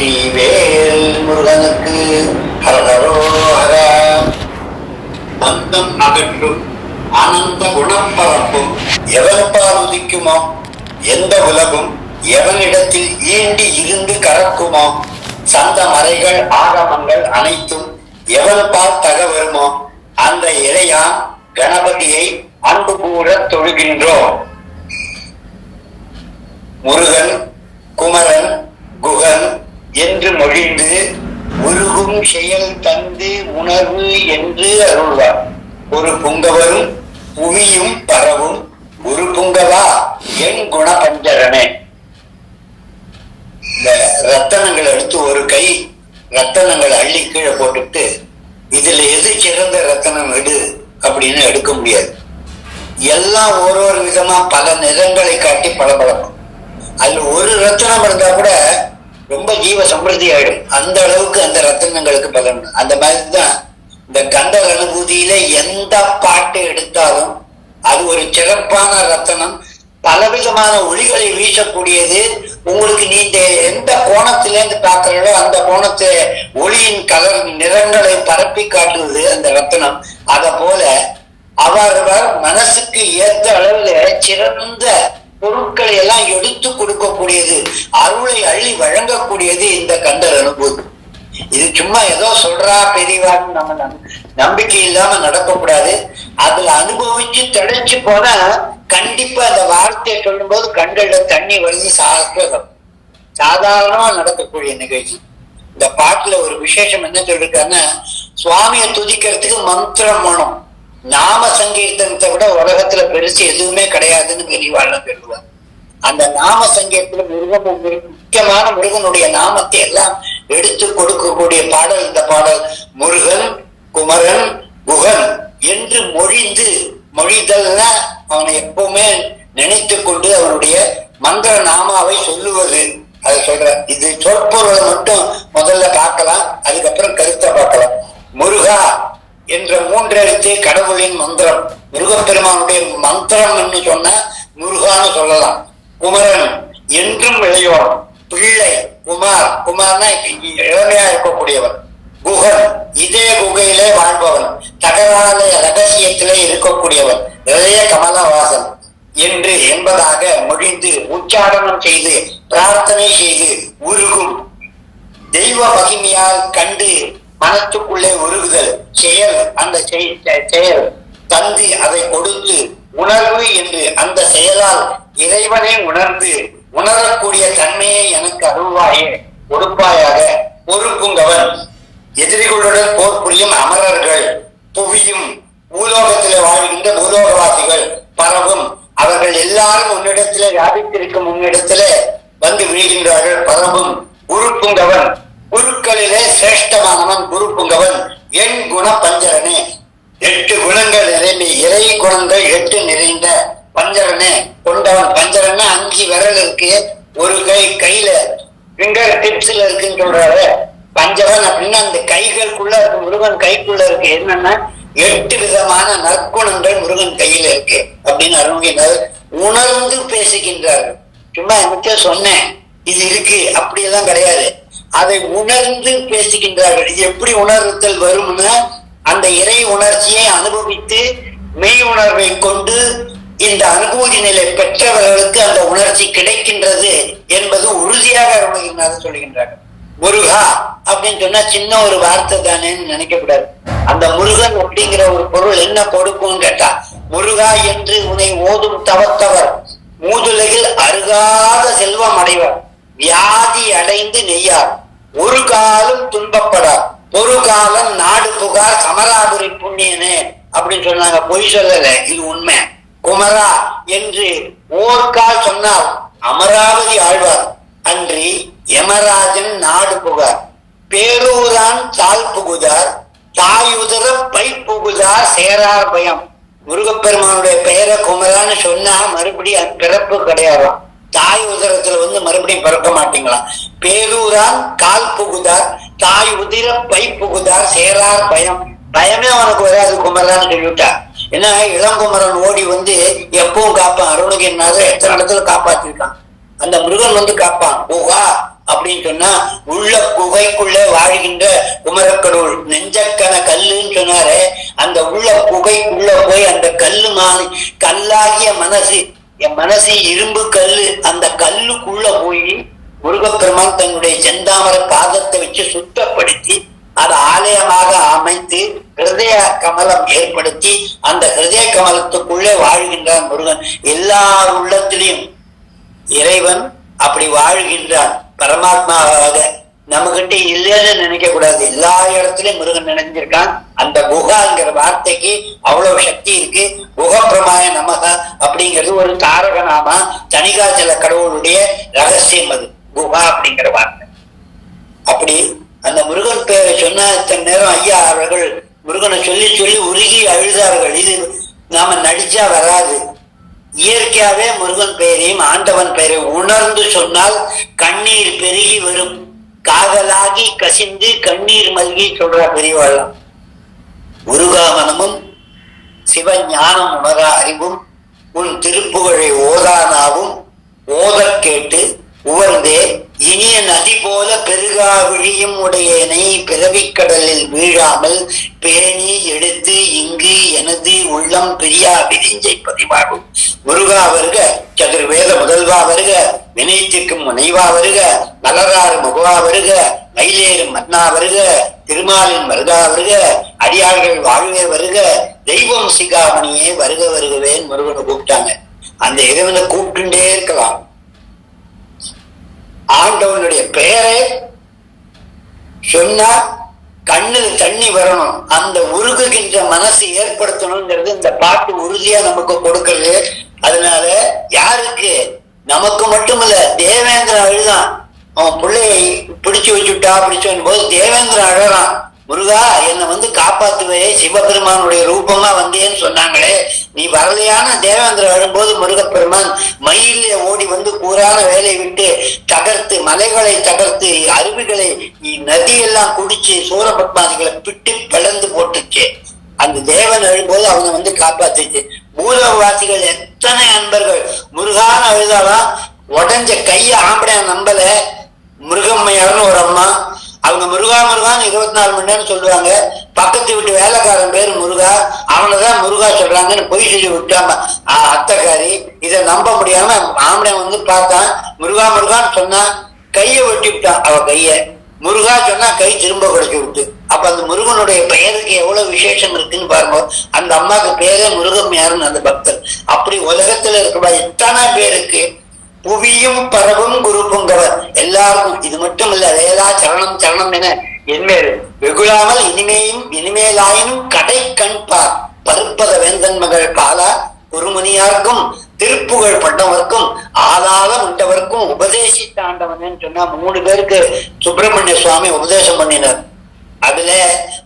வெற்றி வேல் முருகனுக்கு ஹரஹரோ ஹர. பந்தம் அகற்றும் அனந்த குணப்பரப்பும் எவன்பால் உதிக்குமோ எந்த உலகும் எவனிடத்தில் ஈண்டி இருந்து கறக்குமோ? சந்த மறைகள் ஆகமங்கள் அனைத்தும் எவன் பால் தக வருமோ அந்த இறையான் கணபதியை அன்பு கூற தொழுகின்றோம் முருகன் குமரன் குகன் என்று மொழிந்து உருகும் செயல் தந்து உணர்வு என்று அருள்வார். ஒரு புங்கவரும் புவியும் பரவும் ஒரு புங்கவா என் குணபஞ்சரனே இந்த ரத்தனங்களை எடுத்து ஒரு கை ரத்தனங்களை அள்ளி கீழே போட்டுட்டு இதுல எது சிறந்த ரத்தனம் எடு அப்படின்னு எடுக்க முடியாது. எல்லாம் ஒரு ஒரு விதமா பல நிறங்களை காட்டி பளபளக்கும். அதுல ஒரு ரத்தனம் இருந்தா கூட ரொம்ப ஜீவ சம்பிரதி ஆயிடும். அந்த அளவுக்கு அந்த ரத்தனங்களுக்கு பலன். அந்த மாதிரிதான் இந்த கந்த அனுபூதியில எந்த பாட்டு எடுத்தாலும் அது ஒரு சிறப்பான ரத்தனம். பலவிதமான ஒளிகளை வீசக்கூடியது. உங்களுக்கு நீங்க எந்த கோணத்திலேருந்து பார்க்கிறீங்களோ அந்த கோணத்தை ஒளியின் கலர் நிறங்களை பரப்பி காட்டுவது அந்த ரத்தனம். அத போல அவரவர் மனசுக்கு ஏற்ற அளவுல சிறந்த பொருட்களை எல்லாம் எடுத்து கொடுக்கக்கூடியது அருளை அள்ளி வழங்கக்கூடியது இந்த கண்டர் அனுபூதி. இது சும்மா ஏதோ சொல்றா பெரியவான்னு நம்ம நம்பிக்கை இல்லாம நடக்கக்கூடாது. அதுல அனுபவிச்சு தெளிச்சு போனா கண்டிப்பா அந்த வார்த்தையை சொல்லும்போது கண்கள்ல தண்ணி வருது சாஸ்திரம் சாதாரணமா நடக்கக்கூடிய நிகழ்ச்சி. இந்த பாட்டுல ஒரு விசேஷம் என்ன சொல்லிருக்காங்கன்னா சுவாமியை துதிக்கிறதுக்கு மந்திரம் வேணும். நாம சங்கீர்த்தனத்தை விட உலகத்துல பெருசு எதுவுமே கிடையாதுன்னு பெரியவாழ்ல சொல்லுவார் அந்த நாம சங்கீதத்துல முருகன் முக்கியமான முருகனுடைய நாமத்தை எல்லாம் எடுத்து கொடுக்கக்கூடிய பாடல் இந்த பாடல் முருகன் குமரன் குகன் என்று மொழிந்து மொழிதல்னா அவனை எப்பவுமே நினைத்து கொண்டு அவனுடைய மந்திர நாமாவை சொல்லுவது. அதை சொல்ற இது சொற்பொருளை மட்டும் முதல்ல பார்க்கலாம் அதுக்கப்புறம் கருத்தை பார்க்கலாம். முருகா என்ற மூன்றெழுத்தே கடவுளின் மந்திரம். முருகப்பெருமானுடைய மந்திரம் என்று சொன்னா முருகான்னு சொல்லலாம். குமரன் என்றும் இளையோன் பிள்ளை குமார் குமார்னா இளமையா இருக்கக்கூடியவன். குகன் இதே குகையிலே வாழ்பவன். தகராத ரகசியத்திலே இருக்கக்கூடியவன். இளைய கமலவாசன் என்று என்பதாக மொழிந்து உச்சாரணம் செய்து பிரார்த்தனை செய்து உருகும். தெய்வ மகிமையால் கண்டு மனத்துக்குள்ளே உருகுதல் செயல் அந்த செயல். தந்து அதை கொடுத்து உணர்வு என்று அந்த செயலால் இறைவனை உணர்ந்து உணரக்கூடிய தன்மையை எனக்கு அருள்வாயே கொடுப்பாயாக பொறுப்புங்கவன் எதிரிகளுடன் போர் புரியும் அமரர்கள் புவியும் பூலோகத்தில் வாழ்கின்ற பூலோகவாசிகள் பரவும். அவர்கள் எல்லாரும் உன்னிடத்திலே வியாபித்திருக்கும் உன்னிடத்திலே வந்து விழுகின்றார்கள் பரவும். குருப்புங்கவன் குருக்களிலே சிரேஷ்டமானவன் குரு குருப்புங்கவன் என் குண பஞ்சரனே எட்டு குணங்கள் நிறைந்த இறை குணங்கள் எட்டு நிறைந்த பஞ்சரனே. கொண்டவன் பஞ்சரன்னா அஞ்சு விரல் இருக்கு. ஒரு கை கையில. பிங்கர் டிப்ஸ்ல இருக்குன்னு சொல்றாரு. பஞ்சவன் அப்படின்னா அந்த கைகளுக்குள்ள இருக்கு. முருகன் கைக்குள்ள இருக்கு. என்னன்னா எட்டு விதமான நற்குணங்கள் முருகன் கையில இருக்கு அப்படின்னு அருணகிரிநாதர் உணர்ந்து பேசுகின்றார் சும்மா எனக்கு சொன்னேன். இது இருக்கு. அப்படியெல்லாம் கிடையாது. அதை உணர்ந்து பேசுகின்றார்கள். இது எப்படி உணர்த்தல் வரும்னா அந்த இறை உணர்ச்சியை அனுபவித்து மெய் உணர்வை கொண்டு இந்த அனுபூதி நிலை பெற்றவர்களுக்கு அந்த உணர்ச்சி கிடைக்கின்றது என்பது உறுதியாக அருணகிரிநாதர் சொல்கின்றார்கள். முருகா அப்படின்னு சொன்னா சின்ன ஒரு வார்த்தை தானேன்னு நினைக்கக்கூடாது. அந்த முருகன் அப்படிங்கிற ஒரு பொருள் என்ன கொடுக்கும்னு கேட்டா முருகா என்று உன்னை ஓதும் தவத்தவர் மூதுலகில் அருகாத செல்வம் அடைவர் வியாதி அடைந்து நெய்யார். ஒரு காலம் துன்பப்படார் ஒரு காலம் நாடு புகார் சமராபுரி புண்ணியனே அப்படின்னு சொன்னாங்க. பொய் சொல்லல இது உண்மை. குமரா என்று ஓர்கால் சொன்னார். அமராவதி ஆழ்வார். அன்றி யமராஜன் நாடு புகார். பேரூரான் தாழ் புகுதார். தாயுதர பை புகுதார் சேரார் பயம். முருகப்பெருமானுடைய பெயரை குமரான்னு சொன்னா மறுபடியும் பிறப்பு கிடையாது தாய் உதரத்துல வந்து மறுபடியும் பிறக்க மாட்டீங்களாம். பேரூரான் கால் புகுதார் தாய் உதிர பை புகுதார் சேரார் பயம். பயமே அவனுக்கு வராது குமரான்னு சொல்லிவிட்டா. ஏன்னா இளங்குமரன் ஓடி வந்து எப்பவும் காப்பான். அருணகிரிநாதர் எத்தனை இடத்துல காப்பாத்திருக்கான்? அந்த முருகன் வந்து காப்பான். குகா அப்படின்னு சொன்னா உள்ள குகைக்குள்ள வாழ்கின்ற குமரக்கடவுள் நெஞ்சக்கன கல்லுன்னு சொன்னாரு. அந்த உள்ள குகைக்குள்ள போய் அந்த கல்லு மாறி கல்லாகிய மனசு என் மனசு இரும்பு கல்லு. அந்த கல்லுக்குள்ள போய் முருகப்பெருமான் தன்னுடைய செந்தாமர பாதத்தை வச்சு சுத்தப்படுத்தி அதை ஆலயமாக அமைத்து ஹிருதய கமலம் ஏற்படுத்தி அந்த ஹிருதய கமலத்துக்குள்ளே வாழ்கின்றான் முருகன். எல்லார் உள்ளத்திலையும் இறைவன் அப்படி வாழ்கின்றான். பரமாத்மாவாக நம்மகிட்ட இல்லைன்னு நினைக்க கூடாது எல்லா இடத்துலயும் முருகன் நினைஞ்சிருக்கான். அந்த குகாங்கிற வார்த்தைக்கு அவ்வளவு சக்தி இருக்கு. குகப்பிரமாய நமக அப்படிங்கிறது ஒரு தாரக நாமா தனிகாச்சல கடவுளுடைய ரகசியம் அது. குகா அப்படிங்கிற வார்த்தை. அப்படி அந்த முருகன் பேரை சொன்ன இத்தனை நேரம் ஐயா அவர்கள் முருகனை சொல்லி சொல்லி உருகி அழுதார்கள். இது நாம நடிச்சா வராது. இயற்கையாவே முருகன் பெயரையும் ஆண்டவன் பெயரையும் உணர்ந்து சொன்னால் கண்ணீர் பெருகி வரும். காதலாகி கசிந்து கண்ணீர் மல்கி சொல்ற பெரியவாழம் முருகாமனமும் சிவஞானம் உணரா அறிவும் உன் திருப்புகழை ஓதானாவும் ஓதக் கேட்டு உவர்ந்தே இனிய நதி போல பெருகா விழியும் உடையனை பிறவிக்கடலில் வீழாமல் பேணி எடுத்து இங்கு எனது உள்ளம் பிரியா விரிஞ்சை பதிவாகும். முருகா வருக சதுர்வேத முதல்வா வருக. வினைத்திற்கும் முனைவா வருக மலராறு முகவா வருக மயிலேறு மன்னா வருக திருமாலின் மருதா வருக அடியார்கள் வாழ்வே வருக தெய்வம் சிகாமணியே வருக வருகவேன்னு முருகனை கூப்பிட்டாங்க. அந்த இறைவனை கூப்பிட்டுட்டே இருக்கலாம். ஆண்டவனுடைய பெயரை சொன்னா கண்ணுல தண்ணி வரணும். அந்த உருகுகின்ற மனசு ஏற்படுத்தணுங்கிறது இந்த பாட்டு உறுதியா நமக்கு கொடுக்கறது. அதனால யாருக்கு நமக்கு மட்டுமல்ல தேவேந்திரன் அழுதான். அவன் பிள்ளையை பிடிச்சு வச்சுட்டா பிடிச்சு போது தேவேந்திரன் அழறான். முருகா என்னை வந்து காப்பாத்துவே சிவபெருமானுடைய ரூபமா வந்தேன்னு சொன்னாங்களே. நீ வரலையான தேவேந்திரன் வரும்போது முருகப்பெருமான் மயில ஓடி வந்து கூறான வேலையை விட்டு தகர்த்து மலைகளை தகர்த்து அருவிகளை நதியெல்லாம் குடிச்சு சூரபத்மாதிகளை பிட்டு பிளந்து போட்டுச்சு அந்த தேவன் எழும்போது அவனை வந்து காப்பாத்துச்சு. பூலவாசிகள் எத்தனை நண்பர்கள்? முருகான்னு அழுதாலாம் உடஞ்ச கைய ஆம்பளைய நம்பல. முருகம்மையார்னு ஒரு அம்மா. அவங்க முருகா முருகான்னு இருபத்தி நாலு மணி நேரம் சொல்லுவாங்க. பக்கத்து வீட்டு வேலைக்காரன் பேர் முருகா. அவனதான் முருகா சொல்றாங்கன்னு பொய் சொல்லி விட்டாம. அத்தக்காரி இதை நம்ப முடியாம ஆம்பளை வந்து பார்த்தான். முருகா முருகான்னு சொன்னா கைய வெட்டி விட்டான். அவ கைய. முருகா சொன்னா கை திரும்ப கிடைச்சி விட்டு. அப்ப அந்த முருகனுடைய பெயருக்கு எவ்வளவு விசேஷம் இருக்குன்னு பாருங்க. அந்த அம்மாக்கு பேரே முருகம் யாருன்னு அந்த பக்தர். அப்படி உலகத்துல இருக்கிற எத்தனை பேருக்கு புவியும் பரவும் குரு எல்லாருக்கும் இது மட்டும் இல்ல வேதா சரணம் சரணம் என என்மேல் வெகுளாமல் இனிமேயும் இனிமேலாயினும் கடை கண்பார் பருப்பத வேந்தன் மகள் பாலா குருமுனியாருக்கும் திருப்புகழ் பட்டவர்க்கும் ஆதாரம் உண்டவர்க்கும் உபதேசித்தாண்டவன் சொன்னா மூணு பேருக்கு சுப்பிரமணிய சுவாமி உபதேசம் பண்ணினார். அதுல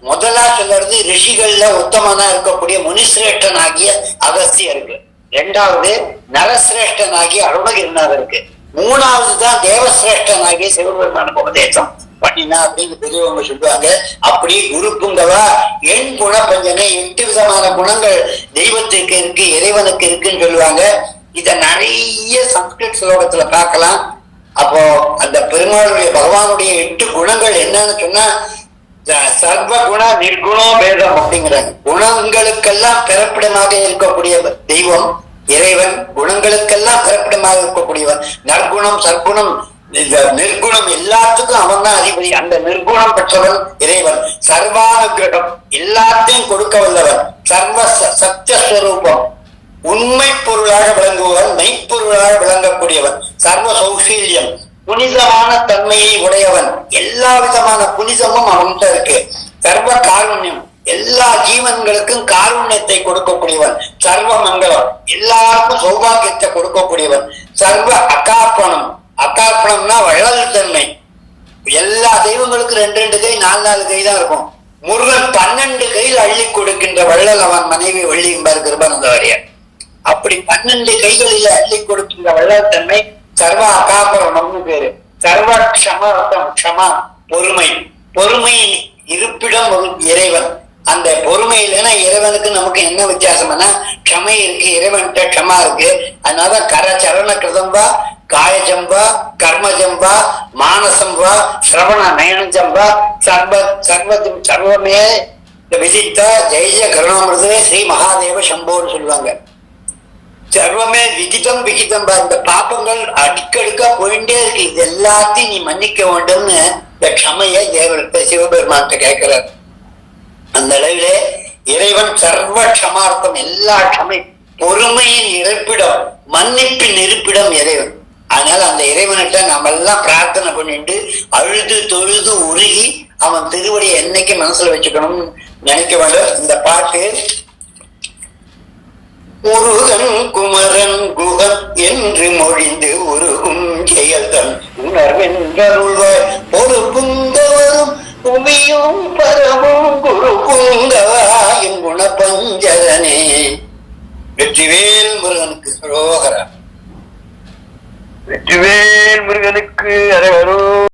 முதலா சொல்றது ரிஷிகள்ல உத்தமனா இருக்கக்கூடிய முனிசிரேஷ்டன் ஆகிய அகஸ்தியருக்கு. இரண்டாவது நரசிரேஷ்டன் ஆகிய அருணகிரிநாதருக்கு. மூணாவது தான் தேவசிரேஷ்டனாகிய சிவபெருமானுக்கு உபதேசம். பண்ணினா அப்படின்னு பெரியவங்க சொல்லுவாங்க. அப்படி குருக்குங்கவா என் குண பஞ்சனை எட்டு விதமான குணங்கள் தெய்வத்துக்கு இருக்கு இறைவனுக்கு இருக்குன்னு சொல்லுவாங்க. இத நிறைய சம்ஸ்கிருத் ஸ்லோகத்துல பார்க்கலாம். அப்போ அந்த பெருமாளுடைய பகவானுடைய எட்டு குணங்கள் என்னன்னு சொன்னா சர்வ குண நிர்குணோ பேதம் அப்படிங்கிறாங்க. குணங்களுக்கெல்லாம் பிறப்பிடமாக இருக்கக்கூடிய தெய்வம் இறைவன் குணங்களுக்கெல்லாம் பிறப்பிடமாக இருக்கக்கூடியவன் நற்குணம் சற்குணம் இந்த நிர்குணம் எல்லாத்துக்கும் அவன் தான் அதிபதி. அந்த நிர்குணம் பெற்றவன் இறைவன். சர்வானுகிரகம் எல்லாத்தையும் கொடுக்க வல்லவன். சர்வ ச- சத்தியஸ்வரூபம். உண்மை பொருளாக விளங்குபவன் மெய்ப்பொருளாக விளங்கக்கூடியவன். சர்வ சௌசீல்யம். புனிதமான தன்மையை உடையவன். எல்லா விதமான புனிதமும் அவன்கிட்ட இருக்கு. சர்வ காருண்யம். எல்லா ஜீவன்களுக்கும் காருண்யத்தை கொடுக்கக்கூடியவன். சர்வ மங்களம். எல்லாருக்கும் சௌபாகியத்தை கொடுக்கக்கூடியவன். சர்வ அகாப்பணம் அகாப்பணம்னா வள்ளல் தன்மை. எல்லா தெய்வங்களுக்கும் ரெண்டு ரெண்டு கை நாலு நாலு கை தான் இருக்கும். முருகன் பன்னெண்டு கையில் அள்ளி கொடுக்கின்ற வள்ளல் அவன் மனைவி வள்ளி என்பார் கிருபானந்த வாரியர் அப்படி பன்னெண்டு கைகளில் அள்ளி கொடுக்கின்ற வள்ளல் தன்மை சர்வ அகாபரணம்னு பேரு. சர்வ க்ஷமரத்தம் க்ஷமா பொறுமை. பொறுமையில் இருப்பிடம் ஒரு இறைவன். அந்த பொறுமை இல்லைன்னா இறைவனுக்கு நமக்கு என்ன வித்தியாசம்னா க்ஷமை இருக்கு இறைவன்கிட்ட க்ஷமா இருக்கு. அதனால கர சரண கிருதம்பா காயஜம்பா கர்மஜம்பா மானசம்பா சிரவண நயனஜம்பா சர்வ சர்வதும் சர்வமே விதித்த ஜெய கருணாமிருதே ஸ்ரீ மகாதேவ சம்போன்னு சொல்லுவாங்க. சர்வமே விகிதம் விகிதம் பா. இந்த பாப்பங்கள் அடிக்கடுக்கா போயிட்டே இருக்கு. இது எல்லாத்தையும் நீ மன்னிக்க வேண்டும்னு இந்த க்ஷமைய தேவர்கிட்ட சிவபெருமான்கிட்ட கேட்கிறார். அந்த அளவிலே இறைவன் சர்வ க்ஷமார்த்தம் எல்லா க்ஷமை பொறுமையின் இருப்பிடம் மன்னிப்பின் இருப்பிடம் இறைவன். அதனால அந்த இறைவன்கிட்ட நம்ம எல்லாம் பிரார்த்தனை பண்ணிட்டு அழுது தொழுது உருகி அவன் திருவடியை என்னைக்கு மனசுல வச்சுக்கணும்னு நினைக்க வேண்டும். இந்த பாட்டு முருகன் குமரன் குகன் என்று மொழிந்து உருகும் செயல்தன் உணர்வென்றருள்வாய் பொறுப்புங்கவரும் புந்தவரும் புவியும் பரவும் குருபுங்கவாயும் புந்தவாயும் வெற்றிவேல் முருகனுக்கு ரோகரா வெற்றிவேல் முருகனுக்கு அரவரோ